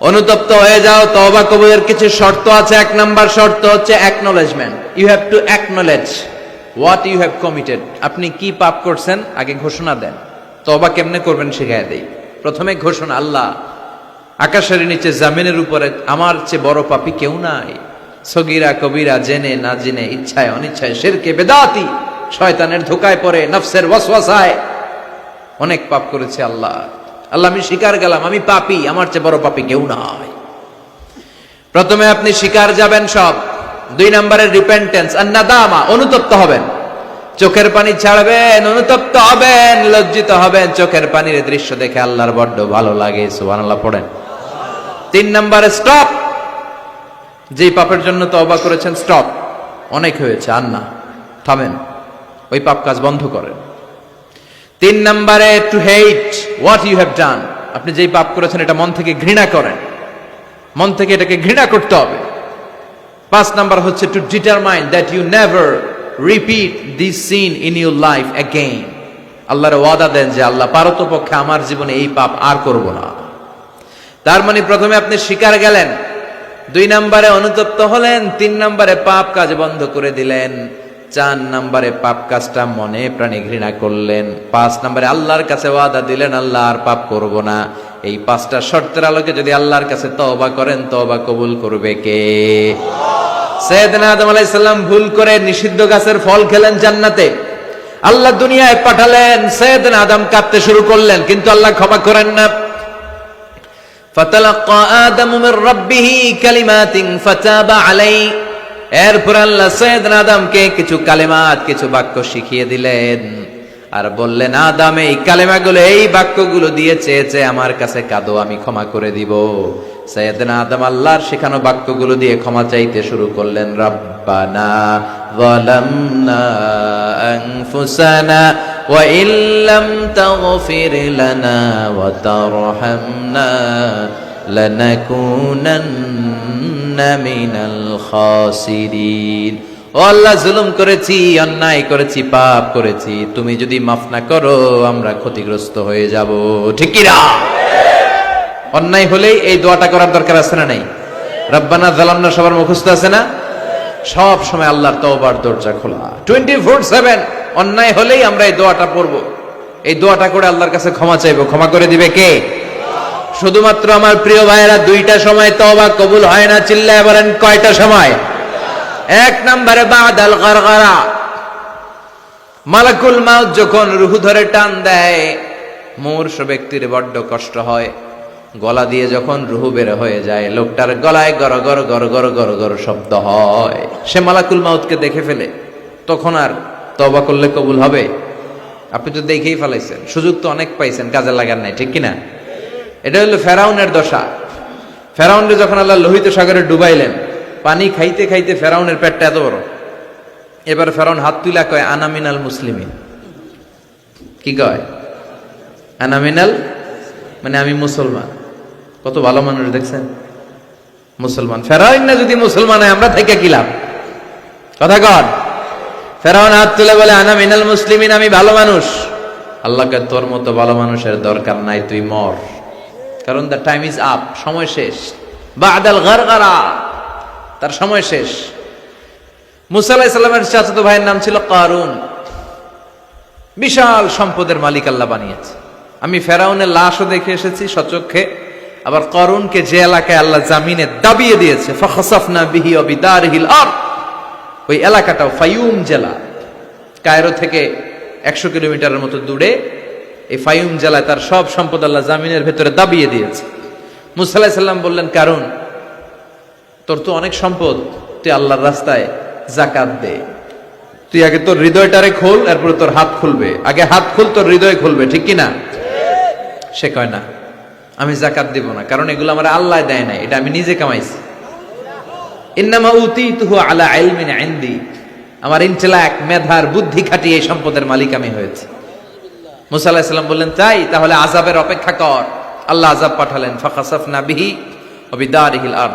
অনুতপ্ত হয়ে যাও, তওবা কবুলের কিছু শর্ত আছে। এক নাম্বার শর্ত হচ্ছে acknowledgement you have to acknowledge what you have committed আপনি কি পাপ করছেন, আগে ঘোষণা দেন। তওবা কেমনে করবেন শিখাই দেই। প্রথমে ঘোষণা, আল্লাহ, আকাশের নিচে জামিনের উপরে আমার চেয়ে বড় পাপী কেউ নাই। সগিরা, কবিরা জেনে না জেনে ইচ্ছায় অনিচ্ছায় শেরকে বেদাতি, শয়তানের ধোকায় পড়ে, নফসের ওয়াসওয়াসায় অনেক পাপ করেছে আল্লাহ। আল্লাহ, আমি স্বীকার গেলাম, আমি পাপী, আমার চেয়ে বড় পাপী কেউ নাই। প্রথমে আপনি স্বীকার যাবেন সব। দুই নম্বরের রিপেন্টেন্স আর নাদামা অনুতপ্ত হবেন। চোখের পানি ছাড়বেন, অনুতপ্ত হবেন, লজ্জিত হবেন। চোখের পানির দৃশ্য দেখে আল্লাহর বড্ড ভালো লাগে, সুবহানাল্লাহ, পড়েন। তিন নম্বরে স্টপ যে পাপের জন্য তওবা করেছেন স্টপ অনেক হয়েছে আর না থামেন। ওই পাপ কাজ বন্ধ করেন। তিন নম্বরে to hate what you have done আপনি যেই পাপ করেছেন, এটা মন থেকে ঘৃণা করেন। মন থেকে এটাকে ঘৃণা করতে হবে। পাঁচ নাম্বার হচ্ছে to determine that you never repeat this sin in your life again আল্লাহর ওয়াদা দেন যে আল্লাহ পারতপক্ষে আমার জীবনে এই পাপ আর করব না। তার মানে প্রথমে আপনি শিকার গেলেন। দুই নম্বরে অনুতপ্ত হলেন, তিন নম্বরে পাপ কাজ বন্ধ করে দিলেন। চার নম্বরে পাপ কাজটা মনে প্রাণে ঘৃণা করলেন পাঁচ নম্বরে আল্লাহর কাছে ওয়াদা দিলেন আল্লাহ আর পাপ করব না এই পাঁচটা শর্তের আলোকে যদি আল্লাহর কাছে তওবা করেন তওবা কবুল করবে কে সৈয়দনা আদম আলাইহিস সালাম ভুল করে নিষিদ্ধ গাছের ফল খেলেন জান্নাতে আল্লাহ দুনিয়ায় পাঠালেন সৈয়দনা আদম কাঁদতে শুরু করলেন কিন্তু আল্লাহ ক্ষমা করেন না فتلقى آدم من ربه كلمات فتاب عليه এরপর আল্লাহ সৈয়দ আদমকে কিছু কালেমাত কিছু বাক্য শিখিয়ে দিলেন আর বললেন আদাম এই কালেমাগুলো এই বাক্যগুলো দিয়ে চেয়েছে আমার কাছে কাঁদো আমি ক্ষমা করে দিব সৈয়দনা আদম আল্লাহর শেখানো বাক্যগুলো দিয়ে ক্ষমা চাইতে শুরু করলেন রব্বানা ظلمنا أنفسنا وإن لم تغفر لنا وترحمنا لنكونن মিনাল আল্লাহ, জুলুম করেছি, অন্যায় করেছি, পাপ করেছি। তুমি যদি মাফ না করো, আমরা ক্ষতিগ্রস্ত হয়ে যাব। ঠিক অন্যায় হলেই এই দোয়াটা করার দরকার আছে না নাই? রব্বানা সবার মুখস্থ আছে না? সব সময় আল্লাহর দরজা খোলা। টোয়েন্টি ফোর সেভেন অন্যায় হলেই আমরা এই দোয়াটা পড়ব। এই দোয়াটা করে আল্লাহর কাছে ক্ষমা চাইব। ক্ষমা করে দিবে কে? শুধুমাত্র আমার প্রিয় ভাইয়েরা, দুইটা সময় তওবা কবুল হয় না, চিল্লায় বলেন কয়টা সময়? এক নম্বরে বাদাল গরগরা। মালাকুল মাউত যখন রুহু ধরে টান দেয়, মূর্ষ ব্যক্তির বড্ড কষ্ট হয়। গলা দিয়ে যখন রুহু বের হয়ে যায়, লোকটার গলায় গর গর গর গর গর গর শব্দ হয়। সে মালাকুল মাউতকে দেখে ফেলে। তখন আর তবা করলে কবুল হবে? আপনি তো দেখেই ফেলাইছেন। সুযোগ তো অনেক পাইছেন, কাজে লাগার নাই, ঠিক কিনা? এটা হলো ফেরাউনের দশা। ফেরাউনরে যখন আল্লাহ লোহিত সাগরে ডুবাইলেন, পানি খাইতে খাইতে ফেরাউনের পেটটা এত বড়। এবার ফেরাউন হাত তুলা কয় আনামিনাল মুসলিমিন। কি কয়? আনামিনাল মানে আমি মুসলমান। কত ভালো মানুষ দেখছেন? মুসলমান। ফেরাউন না যদি মুসলমান হয়, আমরা থেকে কি লাভ? কথা কর ফেরাউন হাত তুলে বলে আনামিনাল মুসলিমিন, আমি ভালো মানুষ। আল্লাহকে তোর মতো ভালো মানুষের দরকার নাই, তুই মর। কারণ দ্য টাইম ইজ আপ সময় শেষ। বাদাল গারগারা, তার সময় শেষ। মুসা আলাইহিস সালামের চাচাতো ভাইয়ের নাম ছিল কারুন। বিশাল সম্পদের মালিক আল্লাহ বানিয়েছে। আমি ফেরাউনের লাশও দেখে এসেছি সচক্ষে আবার করুনকে যে এলাকায় আল্লাহ জামিনে দাবিয়ে দিয়েছে আর ওই এলাকাটাও ফাইউম জেলা। কায়রো থেকে একশো কিলোমিটারের মতো দূরে এই ফাইউম জেলায় তার সব সম্পদ আল্লাহ জামিনের ভেতরে দাবিয়ে দিয়েছে। মুসাল্লাহ সাল্লাম বললেন, কারণ তোর তো অনেক সম্পদ, তুই আল্লাহর রাস্তায় জাকাত দে। তুই আগে তোর হৃদয়টারে খোল, এরপরে তোর হাত খুলবে। আগে হাত খুল, তোর হৃদয় খুলবে, ঠিক কি না? সে কয়, না, আমি জাকাত দিব না, কারণ এগুলো আমার আল্লাহ দেয় নাই, এটা আমি নিজে কামাইছি। ইন্নামা আমার ইন্টেলেক্ট, মেধার, বুদ্ধি খাটিয়ে এই সম্পদের মালিক আমি হয়েছে। মুসা আলাইহিস সালাম বললেন, তাই, তাহলে আযাবের অপেক্ষা কর। আল্লাহ আযাব পাঠালেন, ফাখাসাফনা নাবিহি ওয়া বিদারিহিল আরদ।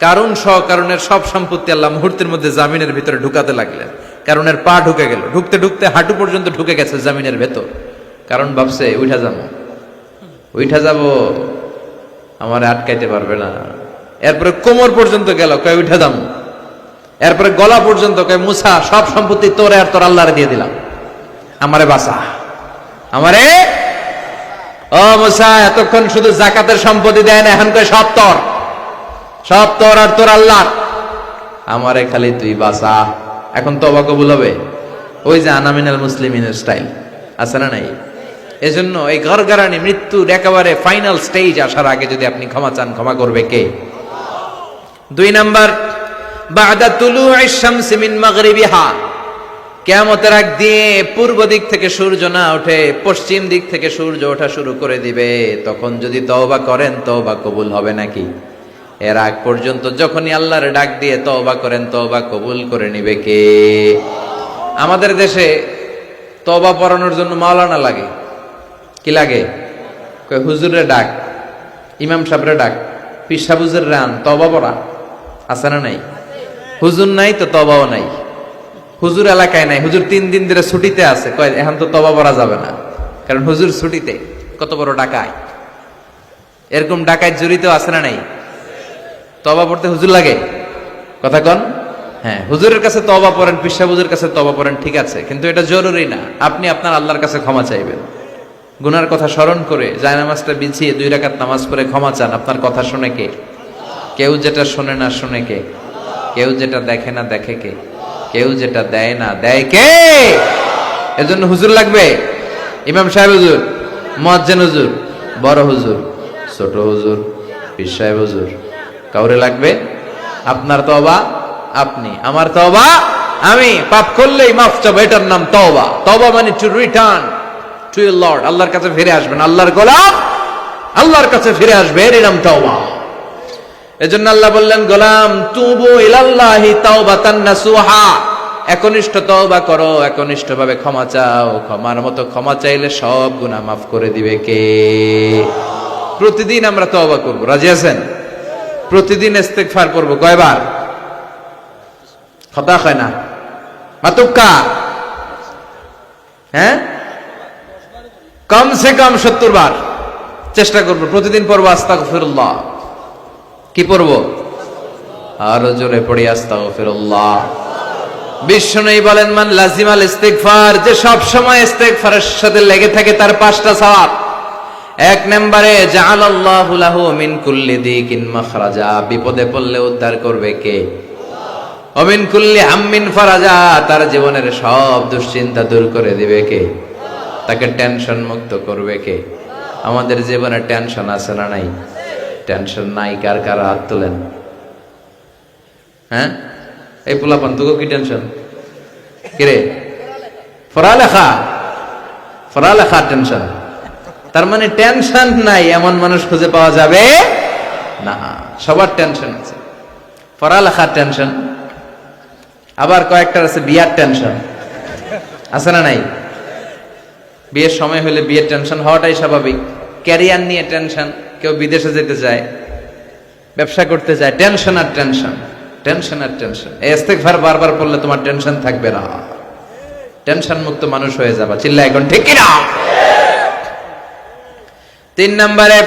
কারণ কারণের সব সম্পত্তি আল্লাহ মুহূর্তের মধ্যে জামিনের ভিতরে ঢুকাতে লাগলেন। কারণের পা ঢুকে গেল। ঢুকতে ঢুকতে হাঁটু পর্যন্ত ঢুকে গেছে জামিনের ভেতর। কারণ ভাবছে উঠা যাব। উঠা যাব? আমার আটকাইতে পারবে না। এরপরে কোমর পর্যন্ত গেল, কয় উঠে দাম এরপরে গলা পর্যন্ত, কয়, মুসা, সব সম্পত্তি তোরে আর তোর আল্লাহরে দিয়ে দিলাম। আমারে বাসা আমারে? ও মুসা, এতক্ষণ শুধু জাকাতের সম্পত্তি দেয় না, এখন সব তোর। সব তোর আর তোর আল্লাহ আমারে খালি তুই বাসা এখন তবা কবুল হবে? ওই যে আনামিনাল মুসলিমিনের স্টাইল আছে না নাই? এজন্য এই গরগরানি মৃত্যুর একেবারে ফাইনাল স্টেজ আসার আগে যদি আপনি ক্ষমা চান, ক্ষমা করবে কে? দুই নাম্বার, বাদা তুলু শামসি মিন মাগরিবিহা। কেয়ামতের আগ দিয়ে পূর্ব দিক থেকে সূর্য না ওঠে, পশ্চিম দিক থেকে সূর্য ওঠা শুরু করে দিবে। তখন যদি তওবা করেন, তওবা কবুল হবে নাকি? এর আগ পর্যন্ত যখনই আল্লাহর ডাক দিয়ে তওবা করেন, তওবা কবুল করে নিবে কে? আমাদের দেশে তওবা পড়ানোর জন্য মাওলানা লাগে। কি লাগে? কয় হুজুরে ডাক, ইমাম সাহেবরে ডাক, পীর সাবুজের রান তবা পড়া আছে না নাই? হুজুর নাই তো তবাও নাই। হুজুর এলাকায় নাই। হুজুর তিন দিন ধরে ছুটিতে আছে। কয়, এখন তো তবা পড়া যাবে না। কারণ হুজুর ছুটিতে। কত বড় ডাকায়। এরকম ডাকায় জড়িত আছে না নাই? তবা পড়তে হুজুর লাগে? কথা কন? হ্যাঁ হুজুরের কাছে তবা পড়েন পিসা হুজুরের কাছে তবা পড়েন, ঠিক আছে। কিন্তু এটা জরুরি না। আপনি আপনার আল্লাহর কাছে ক্ষমা চাইবেন। গুনার কথা স্মরণ করে জায়নামাজটা বিছিয়ে দুই রাকাত নামাজ পড়ে ক্ষমা চান। আপনার কথা শুনে কে? কেউ যেটা শোনে না, শুনে কে? কেউ যেটা দেখে না, দেখে কে? কেউ যেটা দেয় না, দেয় কে? এজন্য হুজুর লাগবে? ইমাম সাহেব হুজুর মজ্জেন হুজুর, বড় হুজুর, ছোট হুজুর, পীর সাহেব হুজুর। কাউরে লাগবে? আপনার তবা আপনি, আমার তবা আমি। পাপ করলেই মাফ চাবো, এটার নাম তবা তবা মানে টু রিটার্ন টু লর্ড আল্লাহর কাছে ফিরে আসবেন। আল্লাহর গোলাম আল্লাহর কাছে ফিরে আসবে, এর নাম তওবা। এজন্য আল্লাহ বললেন, গোলাম, তুবু ইলাল্লাহি তাওবাতান নাসুহা। একনিষ্ঠ তওবা করো একনিষ্ঠ ভাবে ক্ষমা চাও। ক্ষমার মতো ক্ষমা চাইলে সব গুনাহ মাফ করে দিবে কে? প্রতিদিন আমরা তওবা করব। রাজি আছেন? প্রতিদিন ইস্তেগফার করব। কয়বার? কথা হয় না। মাতুক্কা? হ্যাঁ? কমসে কম সত্তর বার চেষ্টা করব। প্রতিদিন পড়ব আস্তাক ফিরুল্লাহ কি পড়ব? আরও জোরে পড়ি আস্তাক ফিরুল্লাহ বিশ্ব নেই বলেন, মান লাজিমাল ইস্তেগফার, যে সব সময় ইস্তেগফারের সাথে লেগে থাকে তার পাঁচটা সওয়াব। এক নম্বরে, জাআলাল্লাহু লাহু মিন কুল্লি দিকিন মাখরাজা, বিপদে পড়লে উদ্ধার করবে কে? অমিন কুল্লি হাম্মিন ফারাজা, তার জীবনের সব দুশ্চিন্তা দূর করে দিবে কে? তাকে টেনশন মুক্ত করবে কে? আমাদের জীবনে টেনশন আছে না নাই? টেনশন নাই, কার কার হাত তোলেন? হ্যাঁ? এই পোলাপান তোকে কি টেনশন? কিরে? পড়ালেখা পড়ালেখা টেনশন। তার মানে টেনশন নাই, এমন মানুষ খুঁজে পাওয়া যাবে না। সবার টেনশন আছে। পড়ালেখার টেনশন। আবার কয়েকটার আছে বিয়ার টেনশন। আছে না নাই? বিয়ের সময় হলে বিয়ের টেনশন হওয়াটাই স্বাভাবিক। ক্যারিয়ার নিয়ে টেনশন। কেউ বিদেশে যেতে চায়, ব্যবসা করতে চায় টেনশন আর টেনশন টেনশন আর টেনশন এই বারবার পড়লে তোমার টেনশন থাকবে না। টেনশন মুক্ত মানুষ হয়ে যাবা। চিল্লা এখন, ঠিক কিনা? তিন নম্বরে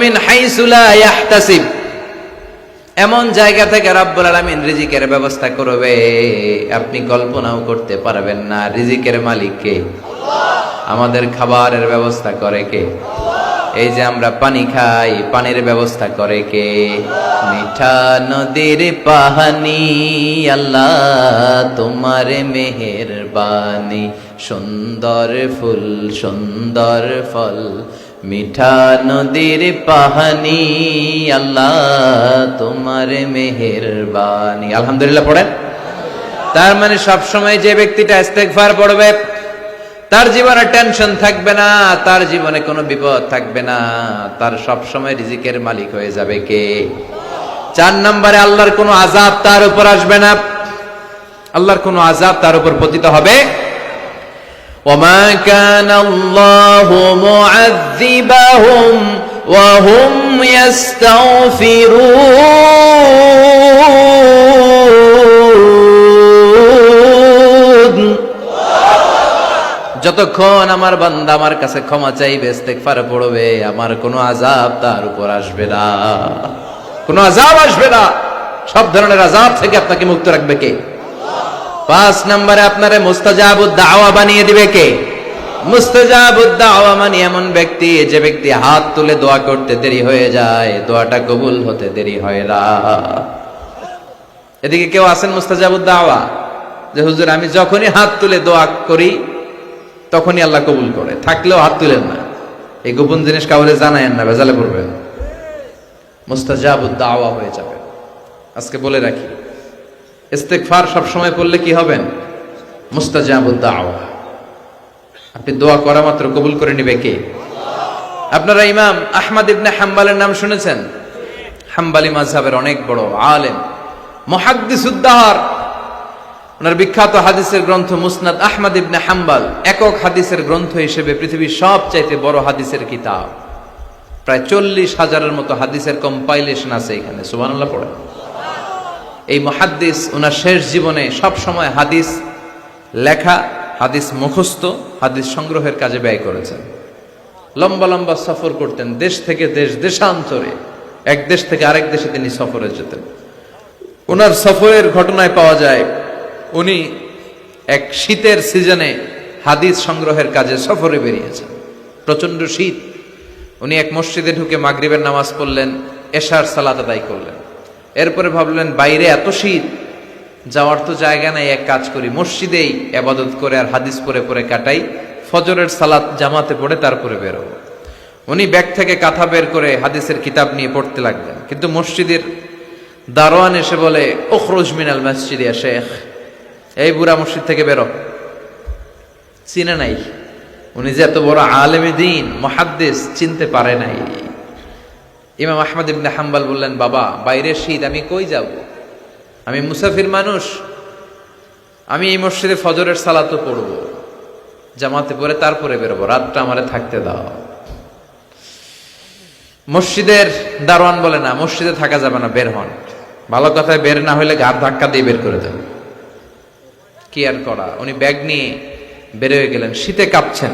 মিন এমন জায়গা থেকে রাব্বুল আলামিন রিজিকের ব্যবস্থা করবে, আপনি কল্পনাও করতে পারবেন না। রিজিকের মালিক কে? আমাদের খাবারের ব্যবস্থা করে কে? এই যে আমরা পানি খাই, পানির ব্যবস্থা করে কে? মিঠা নদীর পাহানি, আল্লাহ তোমার মেহের বাণী সুন্দর ফুল, সুন্দর ফল, মিঠা নদীর পাহানি, আল্লাহ তোমার মেহের বাণী আলহামদুলিল্লাহ পড়েন? তার মানে সব সময় যে ব্যক্তিটা ইস্তেগফার পড়বে তার জীবনে টেনশন থাকবে না তার জীবনে কোনো বিপদ থাকবে না তার সব সময় রিজিকের মালিক হয়ে যাবে কে চার নম্বরে আল্লাহর কোনো আজাব তার উপর আসবে না আল্লাহর কোনো আজাব তার উপর পতিত হবে وما كان الله معذبهم وهم يستغفرون যতক্ষণ আমার বান্দা আমার কাছে ক্ষমা চাইবে, ইস্তেগফার পড়বে, আমার কোনো আজাব তার উপর আসবে না। কোনো আজাব আসবে না। সব ধরনের আজাব থেকে আপনাকে মুক্ত রাখবে কে? পাঁচ নম্বরে আপনারে মুস্তাজাবুদ দাওয়া বানিয়ে দিবে কে? মানে এমন ব্যক্তি, যে ব্যক্তি হাত তুলে দোয়া করতে দেরি হয়ে যায়, দোয়াটা কবুল হতে দেরি হয় না। এদিকে কেউ আছেন মুস্তাজাবুদ দাওয়া? যে হুজুর, আমি যখনই হাত তুলে দোয়া করি তখনই আল্লাহ কবুল করে। থাকলেও হাত তুলেন না। এই গোপন জিনিস কাউরে জানায়েন না, ভেজালে পড়বেন। দাওয়া হয়ে যাবে। আজকে বলে রাখি ইস্তেকফার সব সময় পড়লে কি হবেন? দাওয়া। আপনি দোয়া করা মাত্র কবুল করে নিবে কে? আপনারা ইমাম আহমদ ইবনে হাম্বালের নাম শুনেছেন? হাম্বালি মাযহাবের অনেক বড় আলেম মুহাদ্দিসুদ্দার ওনার বিখ্যাত হাদিসের গ্রন্থ মুসনাদ আহমদ ইবনে হাম্বাল, একক হাদিসের গ্রন্থ হিসেবে পৃথিবীর সবচাইতে বড় হাদিসের কিতাব। প্রায় চল্লিশ হাজারের মতো হাদিসের কম্পাইলেশন আছে এখানে, সুবহানাল্লাহ পড়ে এই মহাদ্দিস, ওনার শেষ জীবনে সব সময় হাদিস লেখা, হাদিস মুখস্থ, হাদিস সংগ্রহের কাজে ব্যয় করেছেন। লম্বা লম্বা সফর করতেন, দেশ থেকে দেশ, দেশান্তরে। এক দেশ থেকে আরেক দেশে তিনি সফরে যেতেন। ওনার সফরের ঘটনায় পাওয়া যায় উনি এক শীতের সিজনে হাদিস সংগ্রহের কাজে সফরে বেরিয়েছেন। প্রচণ্ড শীত। উনি এক মসজিদে ঢুকে মাগরিবের নামাজ পড়লেন, এশার সালাত আদায় করলেন। এরপরে ভাবলেন, বাইরে এত শীত, যাওয়ার তো জায়গা নাই, এক কাজ করি, মসজিদেই আবাদত করে আর হাদিস পরে পরে কাটাই, ফজরের সালাত জামাতে পড়ে তারপরে বেরোবো। উনি ব্যাগ থেকে কাঁথা বের করে হাদিসের কিতাব নিয়ে পড়তে লাগলেন। কিন্তু মসজিদের দারোয়ান এসে বলে ওখরুজ মিনাল মসজিদ শেখ। এই বুড়া মসজিদ থেকে বেরো। চিনে নাই। উনি যে এত বড় আলেমে দিন মহাদ্দেশ চিনতে পারে নাই। ইমাম আহমদ ইবনে হাম্বাল বললেন, বাবা, বাইরে শীত, আমি কই যাব? আমি মুসাফির মানুষ। আমি এই মসজিদে ফজরের সালাতো পড়ব। জামাতে পরে তারপরে বেরোবো। রাতটা আমারে থাকতে দাও। মসজিদের দারোয়ান বলে, না, মসজিদে থাকা যাবে না, বের হন। ভালো কথায় বের না হলে গার ধাক্কা দিয়ে বের করে দেন কি আর করা। উনি ব্যাগ নিয়ে বের হয়ে গেলেন, শীতে কাঁপছেন।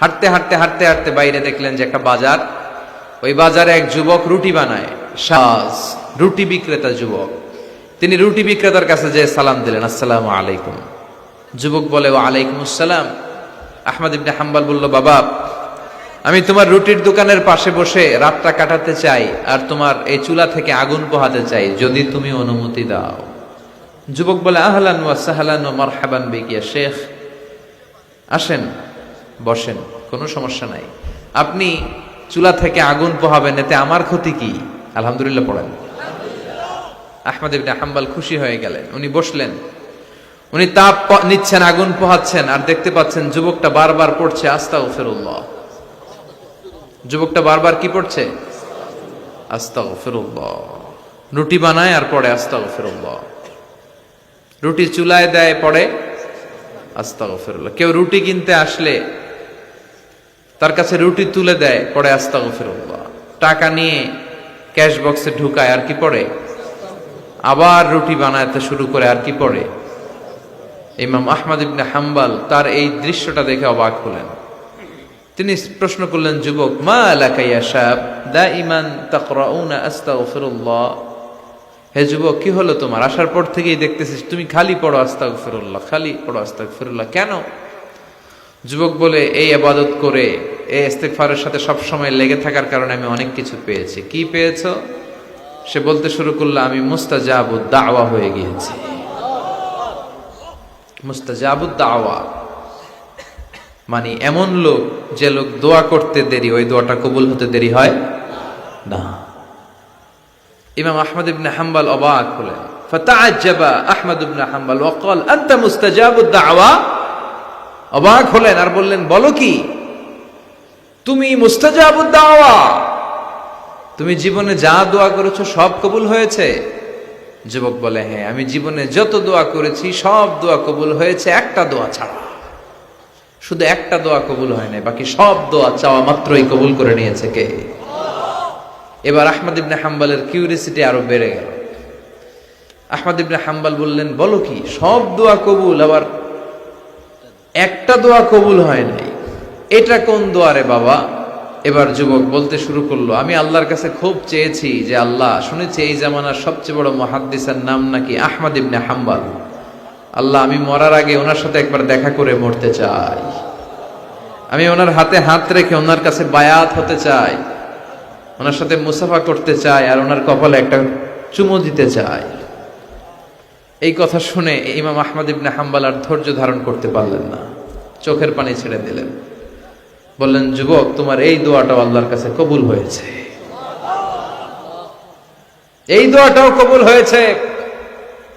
হাঁটতে হাঁটতে হাঁটতে হাঁটতে বাইরে দেখলেন যে একটা বাজার। ওই বাজারে এক যুবক রুটি বানায়। সাজ, রুটি বিক্রেতা যুবক। তিনি রুটি বিক্রেতার কাছে যে সালাম দিলেন, আসসালামু আলাইকুম। যুবক বলে ও আলাইকুম আসসালাম। আহমদ ইবনে হাম্বাল বলল, বাবা, আমি তোমার রুটির দোকানের পাশে বসে রাতটা কাটাতে চাই, আর তোমার এই চুলা থেকে আগুন পোহাতে চাই, যদি তুমি অনুমতি দাও। যুবক বলে, আহলান ওয়া সাহালান ও মারহাবান বেকিয়া শেখ। আসেন, বসেন, কোনো সমস্যা নাই। আপনি চুলা থেকে আগুন পোহাবেন, এতে আমার ক্ষতি কি? আলহামদুলিল্লাহ পড়েন। আহমদ ইবনে হাম্বাল খুশি হয়ে গেলেন। উনি বসলেন। উনি তাপ নিচ্ছেন, আগুন পোহাচ্ছেন, আর দেখতে পাচ্ছেন যুবকটা বারবার পড়ছে আস্তা ফেরুল্লাহ যুবকটা বারবার কি পড়ছে? আস্তা ফেরুল্লাহ রুটি বানায় আর পড়ে আস্তা ফেরুল্লাহ রুটি চুলায় দেয় পড়ে আস্তা ফেরুল্লাহ কেউ রুটি কিনতে আসলে তার কাছে রুটি তুলে দেয় পড়ে আস্তা ফেরুল্লাহ টাকা নিয়ে ক্যাশ বক্সে ঢুকায়, আর কি পড়ে? আবার রুটি বানাতে শুরু করে, আর কি পড়ে? ইমাম আহমদ ইবনে হাম্বাল তার এই দৃশ্যটা দেখে অবাক হলেন। তিনি প্রশ্ন করলেন, যুবক, মা এলাকাইয়া সাহেব দা ইমান তাকরাউনা আস্তাগফিরুল্লাহ। হে যুবক, কি হলো তোমার? আসার পর থেকেই দেখতেছিস, তুমি খালি পড়ো আস্তাগফিরুল্লাহ, খালি পড়ো আস্তাগফিরুল্লাহ। কেন? যুবক বলে, এই আবাদত করে, এই ইস্তেগফারের সাথে সব সময় লেগে থাকার কারণে আমি অনেক কিছু পেয়েছি। কি পেয়েছ? সে বলতে শুরু করল, আমি মুস্তাজাবুদ দাওয়া হয়ে গিয়েছি। মুস্তাজাবুদ দাওয়া মানে এমন লোক যে লোক দোয়া করতে দেরি, ওই দোয়াটা কবুল হতে দেরি হয় না। ইমাম আহমদ ইবনে হাম্বাল অবাক হলেন। ফাতাআজ্জাবা আহমদ ইবনে হাম্বাল ওয়াকাল আনতা মুস্তাজাবুদ দাওয়া? অবাক হলেন আর বললেন, বলো কি? তুমি মুস্তাজাবুদ দাওয়া? তুমি জীবনে যা দোয়া করেছ সব কবুল হয়েছে? যুবক বলে হ্যাঁ আমি জীবনে যত দোয়া করেছি সব দোয়া কবুল হয়েছে, একটা দোয়া ছাড়া। শুধু একটা দোয়া কবুল হয় নাই, বাকি সব দোয়া চাওয়া মাত্রই কবুল করে নিয়েছে কে? এবার আহমদ ইবনে হাম্বালের কিউরিসিটি আরও বেড়ে গেল। আহমদ ইবনে হাম্বাল বললেন, বলো কি, সব দোয়া কবুল? আবার একটা দোয়া কবুল হয় নাই। এটা কোন দোয়ারে বাবা? এবার যুবক বলতে শুরু করল, আমি আল্লাহর কাছে খুব চেয়েছি যে আল্লাহ, শুনেছি এই জামানার সবচেয়ে বড় মহাদ্দিসের নাম নাকি আহমদ ইবনে হাম্বাল। আল্লাহ, আমি মরার আগে ওনার সাথে একবার দেখা করে মরতে চাই। আমি ওনার হাতে হাত রেখে ওনার কাছে বায়াত হতে চাই। ওনার সাথে মুসাফা করতে চায় আর ওনার কপালে একটা চুমু দিতে চায়। এই কথা শুনে ইমাম আহমদ ইবনে হাম্বাল আর ধৈর্য ধারণ করতে পারলেন না। চোখের পানি ছেড়ে দিলেন। বললেন, যুবক, তোমার এই দোয়াটাও আল্লাহর কাছে কবুল হয়েছে। এই দোয়াটাও কবুল হয়েছে।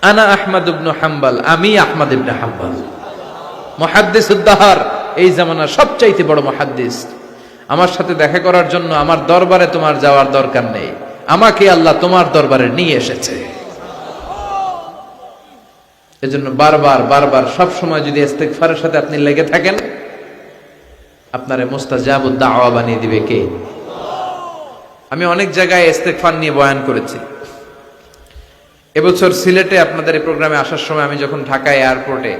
আনা আহমদ ইবনু হাম্বাল, আমি আহমদ ইবনে হাম্বাল। মহাদ্দিস উদ্দাহার এই জামানার সবচাইতে বড় মহাদ্দিস। আমার সাথে দেখা করার জন্য আমার দরবারে তোমার যাওয়ার দরকার নেই। আমাকে আল্লাহ তোমার দরবারে নিয়ে এসেছে। এজন্য বারবার বারবার সব সময় যদি ইস্তেগফারের সাথে আপনি লেগে থাকেন, আপনারে মুস্তাজাবুদ দাওয়া বানিয়ে দিবে কে? আমি অনেক জায়গায় ইস্তেগফার নিয়ে বয়ান করেছি। এবছর সিলেটে আপনাদের এই প্রোগ্রামে আসার সময় আমি যখন ঢাকা এয়ারপোর্টে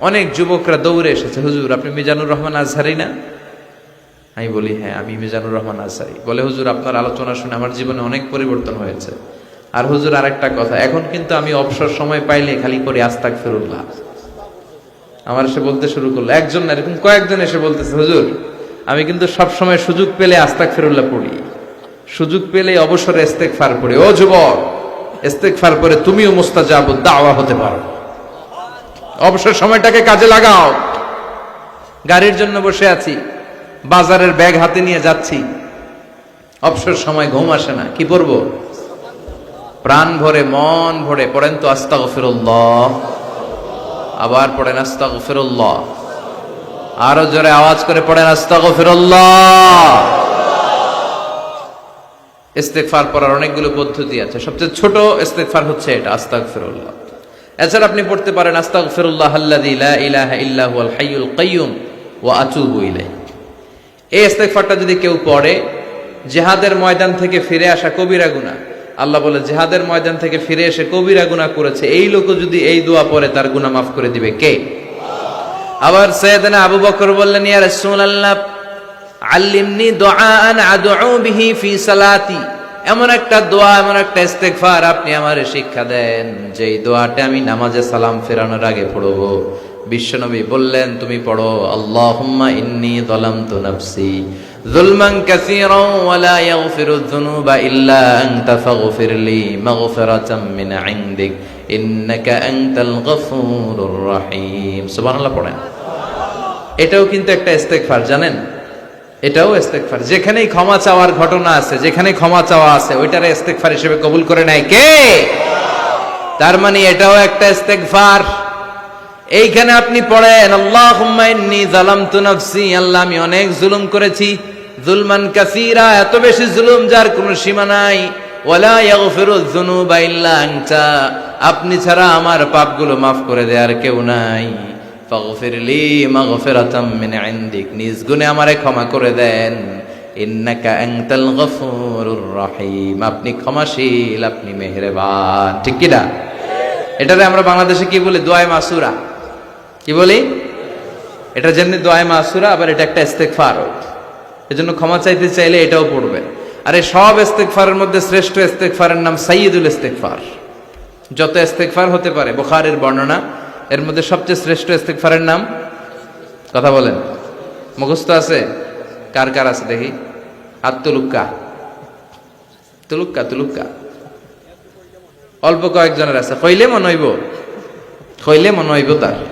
অনেক যুবকরা দৌড়ে এসেছে। হুজুর, আপনি মিজানুর রহমান আজহারি না? আমি বলি হ্যাঁ আমি মিজানুর রহমান আজহারি বলে, হুজুর, আপনার আলোচনা শুনে আমার জীবনে অনেক পরিবর্তন হয়েছে। আর হুজুর, আরেকটা কথা, এখন কিন্তু আমি অবসর সময় পাইলে খালি করি আস্তাক ফিরুল্লাহ আমার এসে বলতে শুরু করল, একজন না, এরকম কয়েকজন এসে বলতেছে, হুজুর, আমি কিন্তু সব সময় সুযোগ পেলে আস্তাক ফিরুল্লাহ পড়ি। সুযোগ পেলে অবসরে ইস্তেক ফার পড়ি। ও যুবক ইস্তেক ফার পরে তুমিও মুস্তাজাব দাওয়া হতে পারো। অবসর সময়টাকে কাজে লাগাও। গাড়ির জন্য বসে আছি। বাজারের ব্যাগ হাতে নিয়ে যাচ্ছি। অবসর সময় ঘুম আসে না, কি পড়ব প্রাণ ভরে মন ভরে পড়েন তো আস্তাগফিরুল্লাহ। আবার পড়েন আস্তাগফিরুল্লাহ। আরও জোরে আওয়াজ করে পড়েন আস্তাগফিরুল্লাহ। ইস্তেগফার পড়ার অনেকগুলো পদ্ধতি আছে। সবচেয়ে ছোট ইস্তেগফার হচ্ছে এটা, আস্তাগফিরুল্লাহ। এছাড়া আপনি পড়তে পারেন আস্তাগফিরুল্লাহ আল্লাযী আল্লাহ ইলাহা ইল্লা হুয়াল হাইয়ুল কাইয়্যুম ওয়া আতুবু ইলাইহি। এই ইস্তেগফারটা যদি কেউ পড়ে, জেহাদের ময়দান থেকে ফিরে আসা কবিরা গুনাহ। আল্লাহ বলে, জেহাদের ময়দান থেকে ফিরে এসে কবিরা গুনাহ করেছে। এই লোক যদি এই দোয়া পড়ে, তার গুনাহ মাফ করে দিবে কে? আবার সৈয়দনা আবু বকর বললেন, ইয়া রাসূলুল্লাহ, আল্লিমনি দুআআন আদউ বিহি ফি সালাতি। এমন একটা দোয়া, এমন একটা ইস্তেগফার আপনি আমারে শিক্ষা দেন, যেই দোয়াটা আমি নামাজে সালাম ফেরানোর আগে পড়ব। বিশ্বনবী বললেন, তুমি পড়ো, আল্লাহুম্মা ইন্নী যালামতু নাফসি যুলমান কাসীরান ওয়া লা ইয়াগফিরু যুনুবা ইল্লা আনতা ফাগফিরলি মাগফিরাতাম মিন ইনদিক, ইন্নাকা আনতাল গফুরুর রহিম। সুবহানাল্লাহ পড়েন। এটাও কিন্তু একটা ইস্তেগফার, জানেন? এটাও ইস্তেগফার। যেখানেই ক্ষমা চাওয়ার ঘটনা আছে যেখানে ক্ষমা চাওয়া আছে, ওইটারে ইস্তেগফার হিসেবে কবুল করে নেয় কে? তার মানে এটাও একটা ইস্তেগফার। এইখানে আপনি পড়েন আল্লাহ যালামতু নাফসি আল্লাহ, আমি অনেক জুলুম করেছি। জুলমান কাসিরা, এত বেশি জুলুম যার কোনো সীমা নাই। আপনি ছাড়া আমার পাপগুলো মাফ করে দেওয়ার কেউ নাই। ফাগফিরলি নিজ আমারে ক্ষমা করে দেন। রহিম আপনি ক্ষমাশীল, আপনি মেহেরবান। ঠিক কি না? এটারে আমরা বাংলাদেশে কি বলি? দোয়ায় মাসুরা। কি বলি? এটা যেমনি দোয়ায় মাসুরা, আবার এটা একটা ইস্তেগফার এজন্য ক্ষমা চাইতে চাইলে এটাও পড়বে। আর এই সব ইস্তেগফারের মধ্যে শ্রেষ্ঠ ইস্তেগফারের নাম সাইয়্যিদুল ইস্তেগফার। যত ইস্তেগফার হতে পারে, বুখারীর বর্ণনা, এর মধ্যে সবচেয়ে শ্রেষ্ঠ ইস্তেগফারের নাম? কথা বলেন। মুখস্থ আছে? কার কার আছে দেখি? আর তুলুক্কা। তুলুক্কা তুলুক্কা। অল্প কয়েকজনের আছে। কইলে মনে হইব। কইলে মনে হইব তার।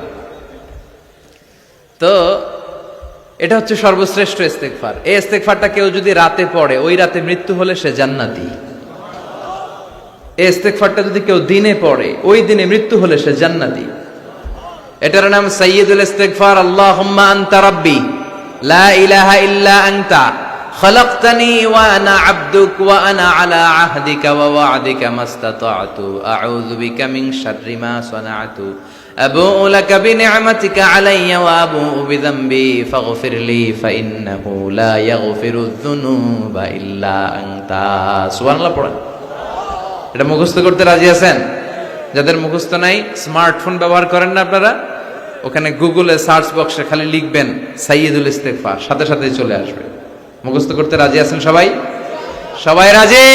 তো এটা হচ্ছে সর্বশ্রেষ্ঠ ইস্তেকফার এই ইস্তেকফারটা কেউ যদি রাতে পড়ে ওই রাতে মৃত্যু হলে সে জান্নাতি এই ইস্তেকফারটা যদি কেউ দিনে পড়ে ওই দিনে মৃত্যু হলে সে জান্নাতি এটার নাম সাইয়্যিদুল ইস্তেগফার আল্লাহুম্মা আনতা রাব্বি লা ইলাহা ইল্লা আনতা خلقتني وانا عبدك وانا على عهدك ووعدك ما استطعت اعوذ بك من شر ما صنعت ابوء لك بنعمتك علي وابوء بذنبي فاغفر لي فانه لا يغفر الذنوب الا انت سبحان الله পড়েন এটা মুখস্থ করতে রাজি আছেন যাদের মুখস্থ নাই স্মার্টফোন ব্যবহার করেন না আপনারা ওখানে গুগলে সার্চ বক্সে খালি লিখবেন সাইয়দুল ইস্তেগফার সাথে সাথে চলে আসবে মুখস্থ করতে রাজি আছেন সবাই সবাই রাজি